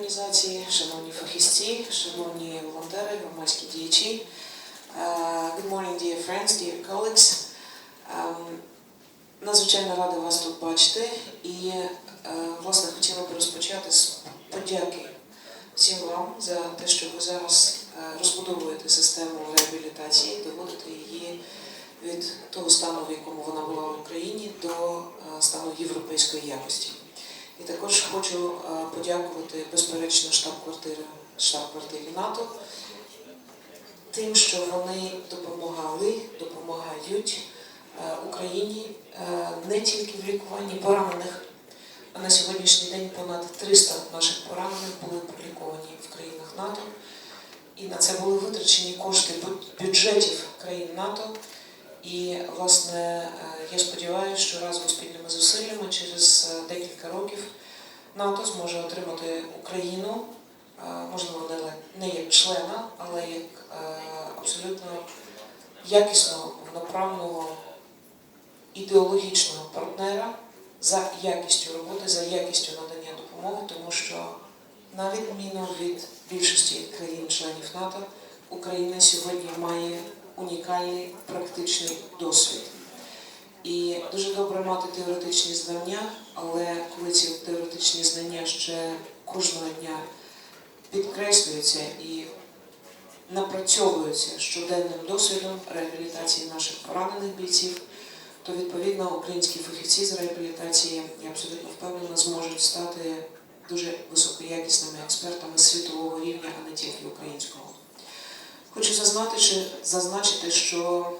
організації, шановні фахівці, шановні волонтери, громадські діячі. Uh, Good morning, dear friends, dear colleagues. Um, Надзвичайно рада вас тут бачити і, е, власне, хотіла би розпочати з подяки всім вам за те, що ви зараз е, розбудовуєте систему реабілітації, доводите її від того стану, в якому вона була в Україні, до е, стану європейської якості. І також хочу е, подякувати безперечно штаб-квартирі НАТО тим, що вони допомагали, допомагають е, Україні е, не тільки в лікуванні поранених, а на сьогоднішній день понад 300 наших поранених були проліковані в країнах НАТО. І на це були витрачені кошти бюджетів країн НАТО. І, власне, я сподіваюся, що разом спільними зусиллями через НАТО зможе отримати Україну, е, можливо, не як члена, але як е, абсолютно якісного, повноправного ідеологічного партнера за якістю роботи, за якістю надання допомоги, тому що на відміну від більшості країн-членів НАТО, Україна сьогодні має унікальний практичний досвід. І дуже добре мати теоретичні знання, але коли ці теоретичні знання ще кожного дня підкреслюються і напрацьовуються щоденним досвідом реабілітації наших поранених бійців, то відповідно українські фахівці з реабілітації, я абсолютно впевнена, зможуть стати дуже високоякісними експертами світового рівня, а не тільки українського. Хочу зазначити, що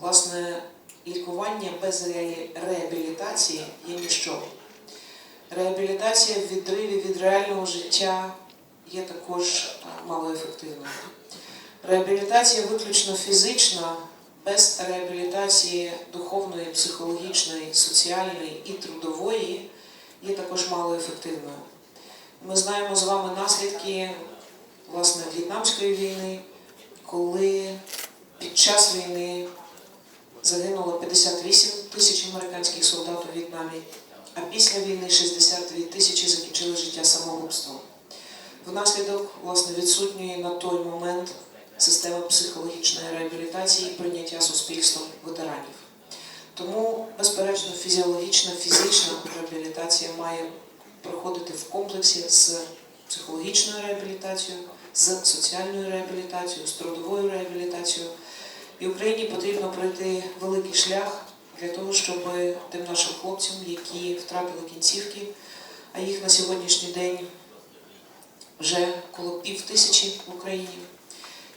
власне лікування без реабілітації є ніщо. Реабілітація в відриві від реального життя є також е, малоефективною. Реабілітація виключно фізична, без реабілітації духовної, психологічної, соціальної і трудової є також малоефективною. Ми знаємо з вами наслідки власне В'єтнамської війни, коли під час війни загинуло 58 тисяч американських солдат у В'єтнамі, а після війни 62 тисячі закінчили життя самогубством. Внаслідок власне відсутньої на той момент системи психологічної реабілітації і прийняття суспільством ветеранів. Тому, безперечно, фізіологічна, фізична реабілітація має проходити в комплексі з психологічною реабілітацією, з соціальною реабілітацією, з трудовою реабілітацією. І Україні потрібно пройти великий шлях для того, щоб тим нашим хлопцям, які втратили кінцівки, а їх на сьогоднішній день вже коло пів тисячі в Україні,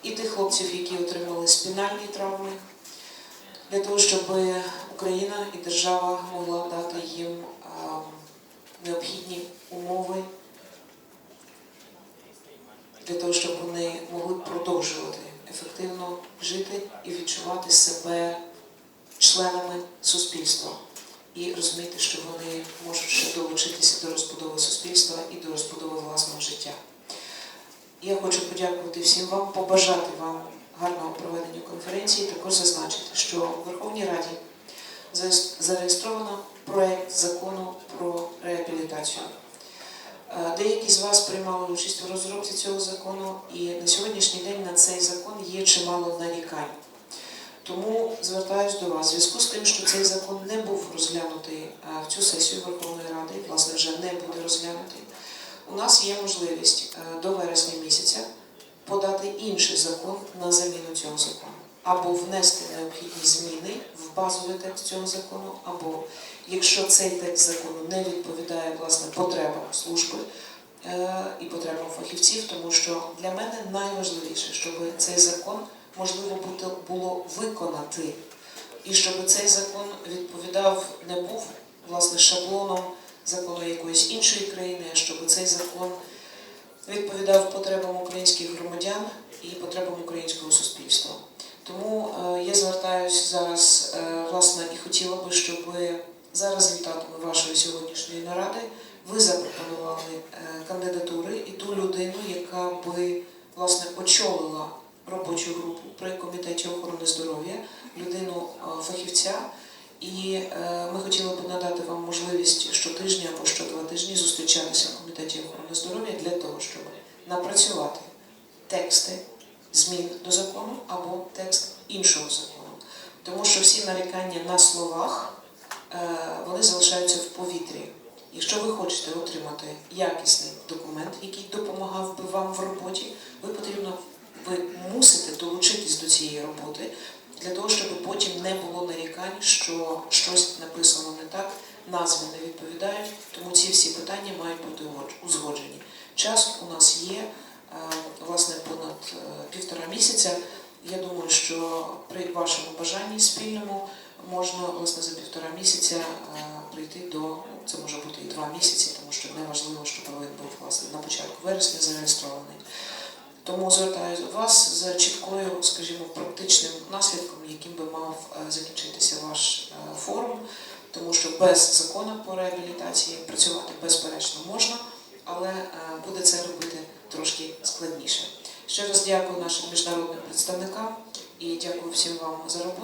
і тих хлопців, які отримали спінальні травми, для того, щоб Україна і держава могла дати їм необхідні умови для того, щоб жити і відчувати себе членами суспільства і розуміти, що вони можуть ще долучитися до розбудови суспільства і до розбудови власного життя. Я хочу подякувати всім вам, побажати вам гарного проведення конференції, також зазначити, що в Верховній Раді зареєстровано проект закону про реабілітацію. Е, Деякі з вас приймали участь у розробці цього закону, і на сьогоднішній день на цей закон є чимало нарікань. Тому звертаюся до вас в зв'язку з тим, що цей закон не був розглянутий е, в цю сесію Верховної Ради, власне, вже не буде розглянутий. У нас є можливість е, до вересня місяця подати інший закон на заміну цього закону, або внести необхідні зміни в базовий текст цього закону, або якщо цей текст закону не відповідає власне потребам служби е, і потребам фахівців, тому що для мене найважливіше, щоб цей закон можливо було виконати, і щоб цей закон відповідав, не був власне шаблоном закону якоїсь іншої країни, а щоб цей закон відповідав потребам українських громадян і потребам українського суспільства. Тому е, я звертаюся зараз, е, власне, і хотіла би, щоб за результатами вашої сьогоднішньої наради ви запропонували е, кандидатури і ту людину, яка би власне очолила робочу групу при комітеті охорони здоров'я, людину е, фахівця. І е, ми хотіли б надати вам можливість щотижня або що два тижні зустрічатися в комітеті охорони здоров'я для того, щоб напрацювати тексти змін до закону або текст іншого закону. Тому що всі нарікання на словах вони залишаються в повітрі. Якщо ви хочете отримати якісний документ, який допомагав би вам в роботі, ви потрібно ви мусите долучитись до цієї роботи для того, щоб потім не було нарікань, що щось написано не так, назви не відповідають. Тому ці всі питання мають бути узгоджені. Час у нас є, е, власне, понад е, півтора місяця. Я думаю, що при вашому бажанні спільному можна власне за півтора місяця е, прийти до це може бути і два місяці, тому що не важливо, щоб був власне на початку вересня зареєстрований. Тому звертаюся до вас з чіткою, скажімо, практичним наслідком, яким би мав е, закінчитися ваш е, форум, тому що без закону по реабілітації працювати безперечно можна, але буде це робити трошки складніше. Ще раз дякую нашим міжнародним представникам і дякую всім вам за роботу.